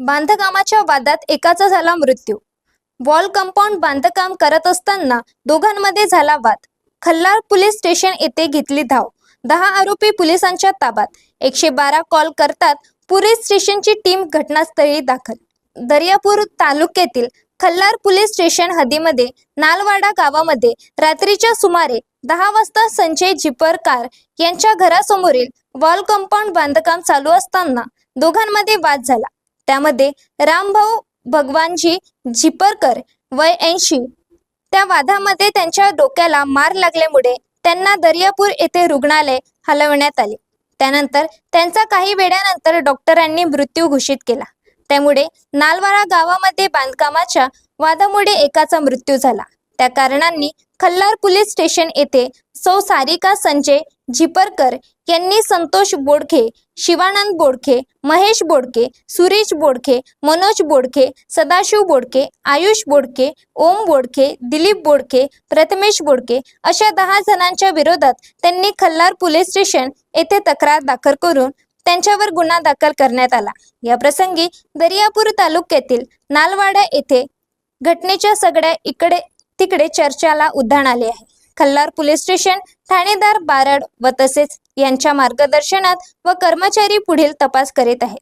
बांधकामाच्या वादात एकाचा झाला मृत्यू. वॉल कंपाऊंड बांधकाम करत असताना दोघांमध्ये झाला वाद. खल्लार पोलीस स्टेशन येथे घेतली धाव. दहा आरोपी पोलिसांच्या ताब्यात. एकशे बारा कॉल करतात पोलीस स्टेशनची टीम घटनास्थळी दाखल. दर्यापूर तालुक्यातील खल्लार पोलीस स्टेशन हद्दीमध्ये नालवाडा गावामध्ये रात्रीच्या सुमारे दहा वाजता संजय जिपरकार यांच्या घरासमोरील वॉल कंपाऊंड बांधकाम चालू असताना दोघांमध्ये वाद झाला. त्यामध्ये रामभाऊ भगवानजी झिपरकर वय ऐंशी. त्या वादामध्ये त्यांच्या डोक्याला मार लागल्यामुळे त्यांना दर्यापूर येथे रुग्णालय हलवण्यात आले. त्यानंतर त्यांचा काही वेळानंतर डॉक्टरांनी मृत्यू घोषित केला. त्यामुळे नालवाडा गावामध्ये बांधकामाच्या वादामुळे एकाचा मृत्यू झाला. त्या कारणांनी खल्लार पोलीस स्टेशन येथे सौ सारिका संजय झिपरकर यांनी संतोष बोडखे शिवानंद बोडखे महेश बोडके सुरेश बोडखे मनोज बोडखे सदाशिव बोडके आयुष बोडके ओम बोडखे दिलीप बोडखे प्रथमेश बोडके अशा दहा जणांच्या विरोधात त्यांनी खल्लार पोलीस स्टेशन येथे तक्रार दाखल करून त्यांच्यावर गुन्हा दाखल करण्यात आला. या प्रसंगी दर्यापूर तालुक्यातील नालवाडा येथे घटनेच्या सगळ्या इकडे तिकडे चर्चाला उधाण आले आहे. खल्लार पोलीस स्टेशन ठाणेदार बारड व तसेच यांच्या मार्गदर्शनात व कर्मचारी पुढील तपास करीत आहेत.